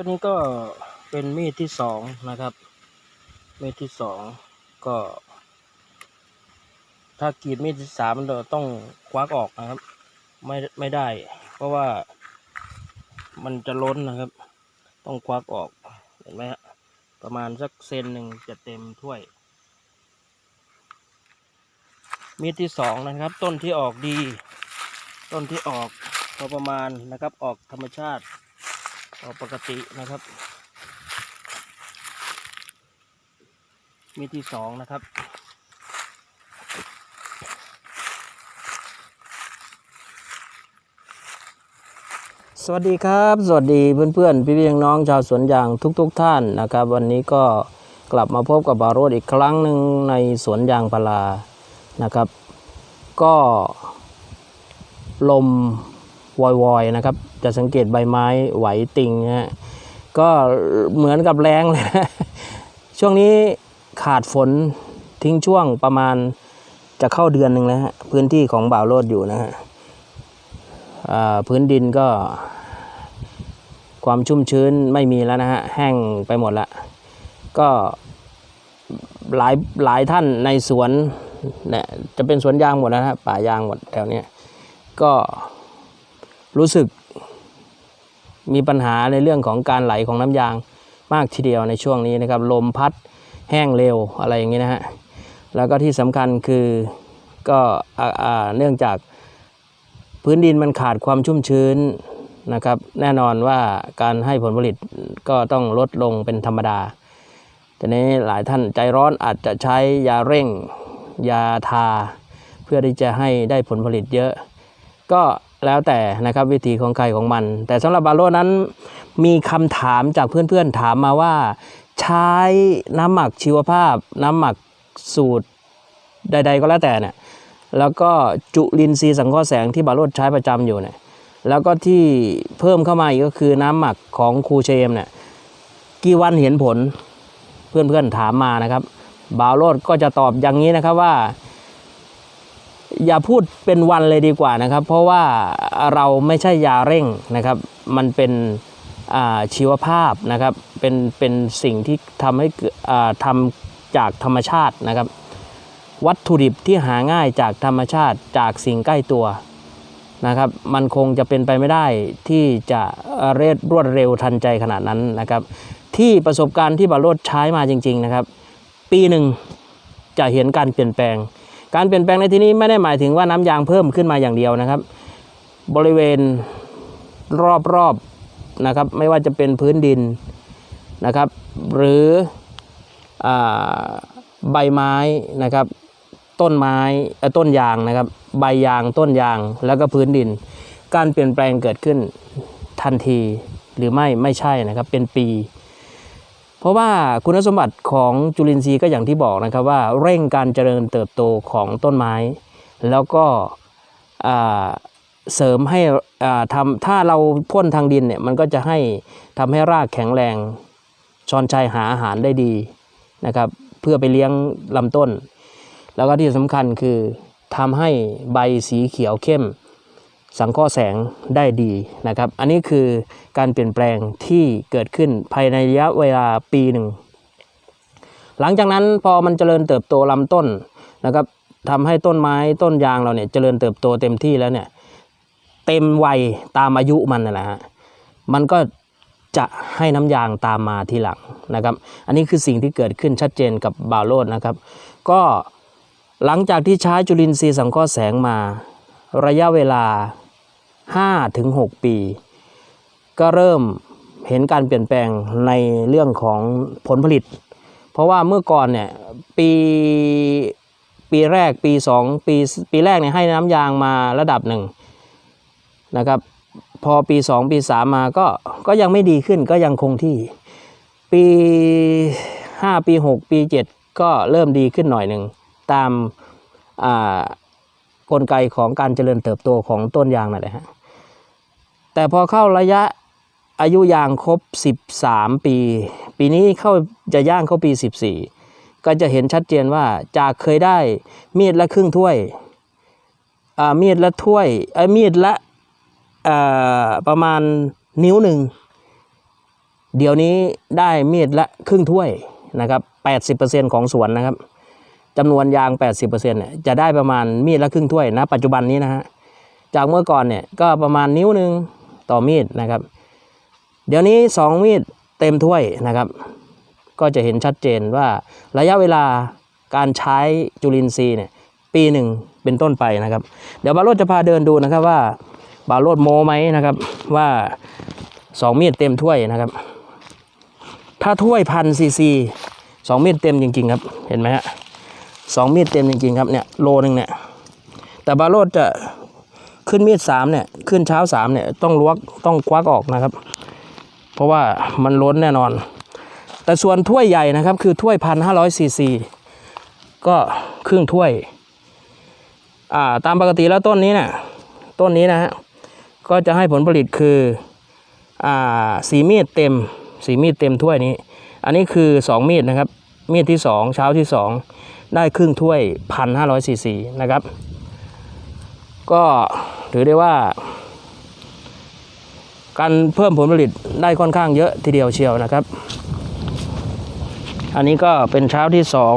ก็นี่ก็เป็นมีดที่สองนะครับ มีดที่สองก็ ถ้ากรีดมีดที่สามเราต้องควักออกนะครับ ไม่ไม่ได้ เพราะว่ามันจะล้นนะครับ ต้องควักออกเห็นไหมฮะประมาณสักเซนหนึ่งจะเต็มถ้วย มีดที่สองนะครับ ต้นที่ออกดี ต้นที่ออกพอประมาณนะครับออกธรรมชาติ กปกตินะครับ มีที่สองนะครับ สวัสดีครับ สวัสดีเพื่อนๆ พี่พี่น้องชาวสวนยางทุกๆทท่านนะครับ วันนี้ก็กลับมาพบกับบาโรดอีกครั้งหนึ่งในสวนยางพารานะครับ ก็ลม วอยๆนะครับ จะสังเกตใบไม้ไหวติงนะฮะก็เหมือนกับแรงเลยนะช่วงนี้ขาดฝนทิ้งช่วงประมาณจะเข้าเดือนหนึ่งแล้วฮะพื้นที่ของบ่าวโรดอยู่นะฮะพื้นดินก็ ความชุ่มชื้นไม่มีแล้วนะฮะแห้งไปหมดละก็หลายหลายท่านในสวนเนี่ยจะเป็นสวนยางหมดนะฮะป่ายางหมดแถวนี้ก็ รู้สึกมีปัญหาในเรื่องของการไหลของน้ำยางมากทีเดียวในช่วงนี้นะครับ ลมพัดแห้งเร็วอะไรอย่างนี้นะฮะแล้วก็ที่สำคัญคือก็อ่าเนื่องจากพื้นดินมันขาดความชุ่มชื้นนะครับ แน่นอนว่าการให้ผลผลิตก็ต้องลดลงเป็นธรรมดาทีนี้หลายท่านใจร้อนอาจจะใช้ยาเร่งยาทา เพื่อที่จะให้ได้ผลผลิตเยอะ ก็ แล้วแต่นะครับวิธีของใครของมัน แต่สำหรับบาโลนั้นมีคำถามจากเพื่อนๆถามมาว่า ใช้น้ำหมักชีวภาพ น้ำหมักสูตรใด ๆ ก็แล้วแต่เนี่ยแล้วก็จุลินทรีย์สังเคราะห์แสงที่บาโลดใช้ประจำอยู่เนี่ยแล้วก็ที่เพิ่มเข้ามาอีกก็คือน้ำหมักของครูเชมเนี่ยกี่วันเห็นผลเพื่อนๆถามมานะครับบาโรดก็จะตอบอย่างนี้นะครับว่า อย่าพูดเป็นวันเลยดีกว่านะครับ เพราะว่าเราไม่ใช่ยาเร่งนะครับ มันเป็นชีวภาพนะครับ เป็นเป็นสิ่งที่ทำให้ทำจากธรรมชาตินะครับ วัตถุดิบที่หาง่ายจากธรรมชาติจากสิ่งใกล้ตัวนะครับ มันคงจะเป็นไปไม่ได้ที่จะเร็ดรวดเร็วทันใจขนาดนั้นนะครับ ที่ประสบการณ์ที่บาโรดใช้มาจริง ๆนะครับ ปีหนึ่งจะเห็นการเปลี่ยนแปลง การเปลี่ยนแปลงในที่นี้ไม่ได้หมายถึงว่าน้ำยางเพิ่มขึ้นมาอย่างเดียวนะครับ บริเวณรอบๆนะครับ ไม่ว่าจะเป็นพื้นดินนะครับ หรืออใบไม้นะครับ ต้นไม้ต้นยางนะครับ ใบยางต้นยางแล้วก็พื้นดิน การเปลี่ยนแปลงเกิดขึ้นทันทีหรือไม่ไม่ใช่นะครับเป็นปี เพราะว่าคุณสมบัติของจุลินทรีย์ก็อย่างที่บอกนะครับว่าเร่งการเจริญเติบโตของต้นไม้ แล้วก็เสริมให้ทำถ้าเราพ่นทางดินเนี่ยมันก็จะให้ทำให้รากแข็งแรงชอนชัยหาอาหารได้ดีนะครับเพื่อไปเลี้ยงลำต้น แล้วก็ที่สำคัญคือทำให้ใบสีเขียวเข้ม สังเคราะห์แสงได้ดีนะครับ อันนี้คือการเปลี่ยนแปลงที่เกิดขึ้นภายในระยะเวลาปีหนึ่ง หลังจากนั้นพอมันเจริญเติบโตลำต้นนะครับทำให้ต้นไม้ต้นยางเราเนี่ยเจริญเติบโตเต็มที่แล้วเนี่ยเต็มวัยตามอายุมันนะฮะมันก็จะให้น้ำยางตามมาทีหลังนะครับ อันนี้คือสิ่งที่เกิดขึ้นชัดเจนกับบาโรดนะครับ ก็หลังจากที่ใช้จุลินทรีย์สังเคราะห์แสงมา ระยะเวลา 5-6ปี ก็เริ่มเห็นการเปลี่ยนแปลงในเรื่องของผลผลิต เพราะว่าเมื่อก่อนเนี่ยปีปีแรกปีสองปีปีแรกเนี่ยให้น้ำยางมาระดับหนึ่งนะครับพอปีสองปีสามมาก็ก็ยังไม่ดีขึ้นก็ยังคงที่ ปีห้าปีหกปีเจ็ดก็เริ่มดีขึ้นหน่อยหนึ่ง ตามอ่ากลไกของการเจริญเติบโตของต้นยางนั่นแหละฮะ แต่พอเข้าระยะอายุยางครบ 13 ปี ปีนี้เข้าจะย่างเข้าปี 14 ก็จะเห็นชัดเจนว่าจากเคยได้มีดละครึ่งถ้วยมีดละถ้วยมีดละประมาณนิ้วหนึ่ง เดี๋ยวนี้ได้มีดละครึ่งถ้วยนะครับ80%ของสวนนะครับจำนวนยาง 80%เนี่ยจะได้ประมาณมีดละครึ่งถ้วยนะปัจจุบันนี้นะฮะจากเมื่อก่อนเนี่ยก็ประมาณนิ้วหนึ่ง ต่อมีดนะครับ เดี๋ยวนี้ 2 มีดเต็มถ้วยนะครับ ก็จะเห็นชัดเจนว่าระยะเวลาการใช้จุลินทรีย์เนี่ยปีหนึ่งเป็นต้นไปนะครับ เดี๋ยวบาโรดจะพาเดินดูนะครับว่าบาโรดโมไหมนะครับว่า 2 มีดเต็มถ้วยนะครับ ถ้าถ้วยพันซีซีสองมีดเต็มจริงๆครับเห็นไหมฮะสองมีดเต็มจริงๆครับเนี่ยโลนึงเนี่ยแต่บาโรดจะ ขึ้นมีดสามเนี่ย ขึ้นเช้าสามเนี่ย ต้องลวกต้องควักออกนะครับ เพราะว่ามันล้นแน่นอน แต่ส่วนถ้วยใหญ่นะครับ คือถ้วยพันห้าร้อยซีซีก็ครึ่งถ้วย อ่า ตามปกติแล้วต้นนี้เนี่ยต้นนี้นะฮะก็จะให้ผลผลิตคือ อ่าสีมีดเต็มสีมีดเต็มถ้วยนี้ อันนี้คือ2มีดนะครับ มีดที่2เช้าที่2ได้ครึ่งถ้วยพันห้าร้อยซีซีนะครับ ก็ ถือได้ว่า การเพิ่มผลผลิตได้ค่อนข้างเยอะทีเดียวเชียวนะครับ อันนี้ก็เป็นเช้าที่สอง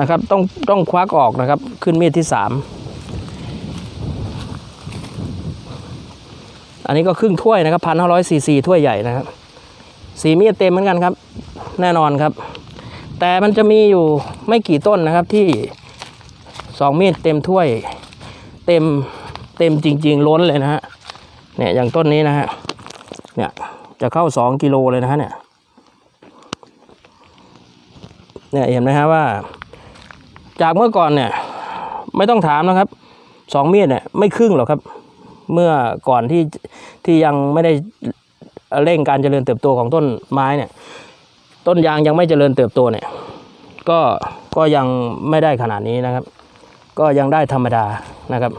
นะครับต้องต้องควักออกนะครับขึ้นมีดที่สามอันนี้ก็ครึ่งถ้วยนะครับพันห้าร้อยซีซีถ้วยใหญ่นะครับสีมีดเต็มเหมือนกันครับ แน่นอนครับ แต่มันจะมีอยู่ไม่กี่ต้นนะครับที่สองมีดเต็มถ้วยเต็ม เต็มจริง ๆ ล้นเลยนะฮะเนี่ยอย่างต้นนี้นะฮะเนี่ยจะเข้าสองกิโลเลยนะฮะเนี่ยเนี่ยเห็นไหมฮะว่า จากเมื่อก่อนเนี่ย ไม่ต้องถามนะครับสองเมีดเนี่ยไม่ครึ่งหรอกครับ เมื่อก่อนที่ที่ยังไม่ได้เร่งการเจริญเติบโตของต้นไม้เนี่ย ต้นยางยังไม่เจริญเติบโตเนี่ย ก็ก็ยังไม่ได้ขนาดนี้นะครับ ก็ยังได้ธรรมดานะครับ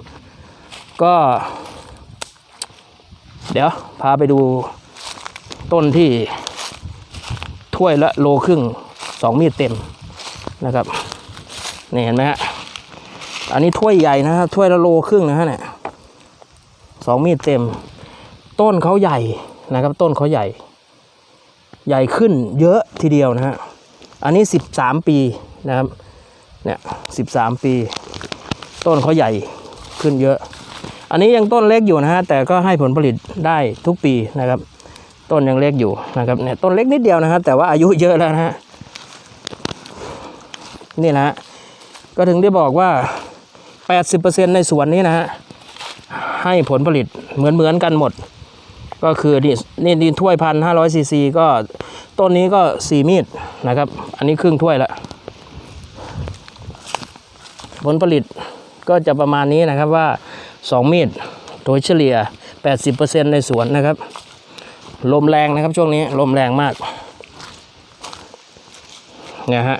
ก็ เดี๋ยวพาไปดูต้นที่ถ้วยละโลครึ่งสองมีดเต็มนะครับนี่เห็นไหมฮะอันนี้ถ้วยใหญ่นะครับถ้วยละโลครึ่งนะฮะเนี่ยสองมีดเต็ม ต้นเขาใหญ่นะครับ ต้นเขาใหญ่ ใหญ่ขึ้นเยอะทีเดียวนะฮะอันนี้ 13 ปีนะครับเนี่ย13ปี ต้นเขาใหญ่ขึ้นเยอะ อันนี้ยังต้นเล็กอยู่นะฮะแต่ก็ให้ผลผลิตได้ทุกปีนะครับ ต้นยังเล็กอยู่นะครับเนี่ยต้นเล็กนิดเดียวนะครับแต่ว่าอายุเยอะแล้วนะฮะนี่นะฮะก็ถึงได้บอกว่า 80%ในสวนนี้นะฮะให้ผลผลิตเหมือนเหมือนๆกันหมด ก็คือนี่นี่ดินถ้วยพันห้าร้อยซีซีก็ต้นนี้ก็สี่มีดนะครับ อันนี้ครึ่งถ้วยละผลผลิตก็จะประมาณนี้นะครับว่า สองมีดโดยเฉลี่ย 80%ในสวนนะครับ ลมแรงนะครับช่วงนี้ลมแรงมากเนี่ยฮะ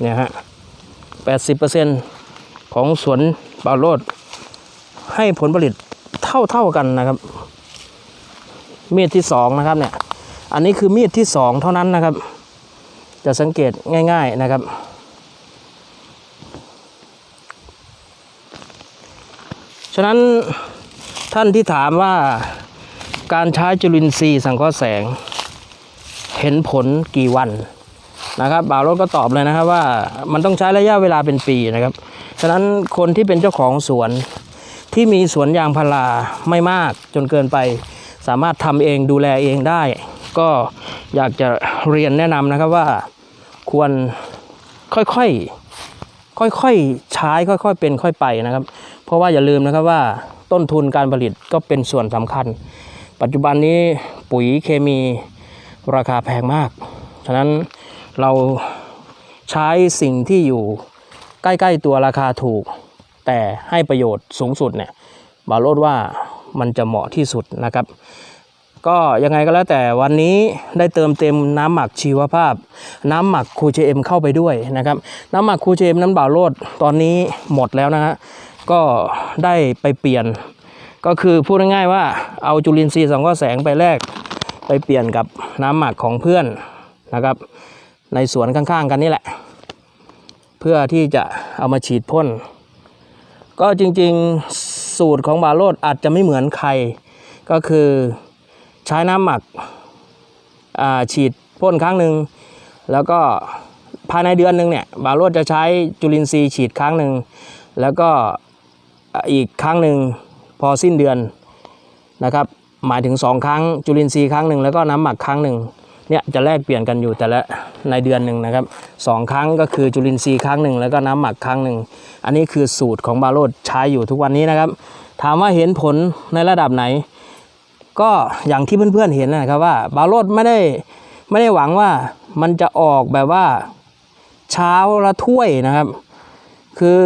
เนี่ยฮะ 80%ของสวนบาโรดให้ผลผลิตเท่าเท่าๆกันนะครับ มีดที่สองนะครับเนี่ย อันนี้คือมีดที่สองเท่านั้นนะครับ จะสังเกตง่าย ๆนะครับ ฉะนั้นท่านที่ถามว่าการใช้จุลินทรีย์สังเคราะห์แสง เห็นผลกี่วันนะครับบ่าวรถก็ตอบเลยนะครับว่ามันต้องใช้ระยะเวลาเป็นปีนะครับ ฉะนั้นคนที่เป็นเจ้าของสวนที่มีสวนยางพาราไม่มากจนเกินไป สามารถทำเองดูแลเองได้ ก็อยากจะ เรียนแนะนำนะครับว่าควรค่อยๆ ค่อยๆ ใช้ค่อยๆ เป็นค่อยไปนะครับ เพราะว่าอย่าลืมนะครับว่าต้นทุนการผลิตก็เป็นส่วนสำคัญ ปัจจุบันนี้ปุ๋ยเคมีราคาแพงมาก ฉะนั้นเราใช้สิ่งที่อยู่ใกล้ๆตัวราคาถูก แต่ให้ประโยชน์สูงสุดเนี่ยบาโรดว่ามันจะเหมาะที่สุดนะครับ ก็ยังไงก็แล้วแต่วันนี้ได้เติมเต็มน้ำหมักชีวภาพ น้ำหมักคูเจเอ็มเข้าไปด้วยนะครับ น้ำหมักคูเจเอ็มน้ำบ่าวโรดตอนนี้หมดแล้วนะฮะก็ได้ไปเปลี่ยน ก็คือพูดง่ายๆว่าเอาจุลินทรีย์สังเคราะห์แสงไปแลกไปเปลี่ยนกับน้ำหมักของเพื่อนนะครับ ในสวนข้างๆกันนี่แหละ เพื่อที่จะเอามาฉีดพ่น ก็จริงๆสูตรของบาโรดอาจจะไม่เหมือนใครก็คือ ใช้น้ำหมักฉีดพ่นครั้งหนึ่งแล้วก็ภายในเดือนหนึ่งเนี่ยบาโรดจะใช้จุลินทรีย์ฉีดครั้งหนึ่งแล้วก็อีกครั้งหนึ่งพอสิ้นเดือนนะครับหมายถึง 2 ครั้งจุลินทรีย์ครั้งหนึ่งแล้วก็น้ำหมักครั้งหนึ่งเนี่ยจะแลกเปลี่ยนกันอยู่แต่ละในเดือนหนึ่งนะครับสองครั้งก็คือจุลินทรีย์ครั้งหนึ่งแล้วก็น้ำหมักครั้งหนึ่งอันนี้คือสูตรของบาโรดใช้อยู่ทุกวันนี้นะครับ ถามว่าเห็นผลในระดับไหน ก็อย่างที่เพื่อนๆเห็นนะครับว่าบาโรดไม่ได้ไม่ได้หวังว่ามันจะออกแบบว่าเช้าละถ้วยนะครับ คือ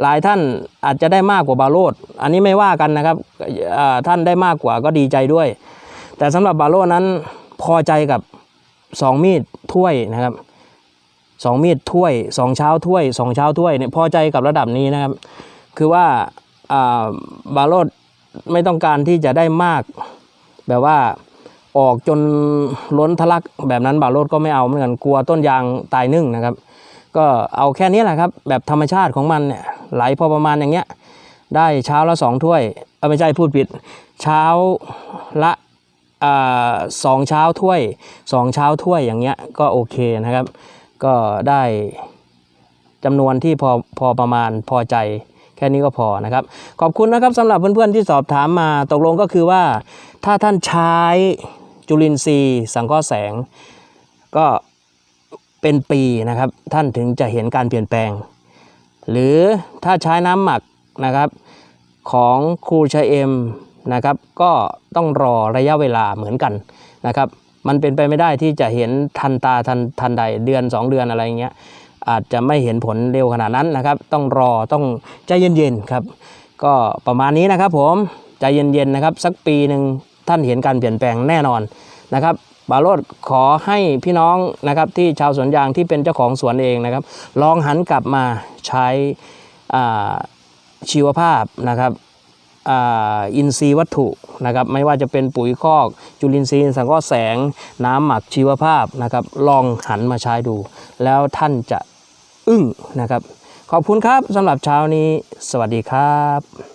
หลายท่านอาจจะได้มากกว่าบาโรดอันนี้ไม่ว่ากันนะครับท่านได้มากกว่าก็ดีใจด้วย แต่สำหรับบาโรดนั้นพอใจกับ 2 มีดถ้วยนะครับสองมีดถ้วยสองเช้าถ้วยสองเช้าถ้วยเนี่ยพอใจกับระดับนี้นะครับ คือว่าบาโรด ไม่ต้องการที่จะได้มาก แบบว่าออกจนล้นทะลักแบบนั้นบาโรดก็ไม่เอาเหมือนกันกลัวต้นยางตายนึ่งนะครับ ก็เอาแค่นี้แหละครับ แบบธรรมชาติของมันเนี่ยไหลพอประมาณอย่างเงี้ยได้เช้าละสองถ้วยเออไม่ใช่พูดผิด เช้าละอสองเช้าถ้วยสองเช้าถ้วยอย่างเงี้ยก็โอเคนะครับ ก็ได้จำนวนที่พอพอประมาณพอใจ แค่นี้ก็พอนะครับ ขอบคุณนะครับสำหรับเพื่อนๆที่สอบถามมาตกลงก็คือว่า ถ้าท่านใช้จุลินทรีย์ สังเคราะห์แสง ก็เป็นปีนะครับ ท่านถึงจะเห็นการเปลี่ยนแปลง หรือถ้าใช้น้ำหมักนะครับของครูชะเอ็มนะครับ ก็ต้องรอระยะเวลาเหมือนกันนะครับ มันเป็นไปไม่ได้ที่จะเห็นทันตาทันทันใดเดือน 2 เดือนอะไรอย่างเงี้ย อาจจะไม่เห็นผลเร็วขนาดนั้นนะครับ ต้องรอต้องใจเย็นๆครับก็ประมาณนี้นะครับผมใจเย็นๆนะครับ สักปีหนึ่งท่านเห็นการเปลี่ยนแปลงแน่นอนนะครับบาโรดขอให้พี่น้องนะครับที่ชาวสวนยางที่เป็นเจ้าของสวนเองนะครับ ลองหันกลับมาใช้ชีวภาพนะครับอินทรีย์วัตถุนะครับ ไม่ว่าจะเป็นปุ๋ยคอก จุลินทรีย์สังเคราะห์แสง น้ำหมักชีวภาพนะครับ ลองหันมาใช้ดู แล้วท่านจะ อึ้งนะครับ ขอบคุณครับสำหรับเช้านี้ สวัสดีครับ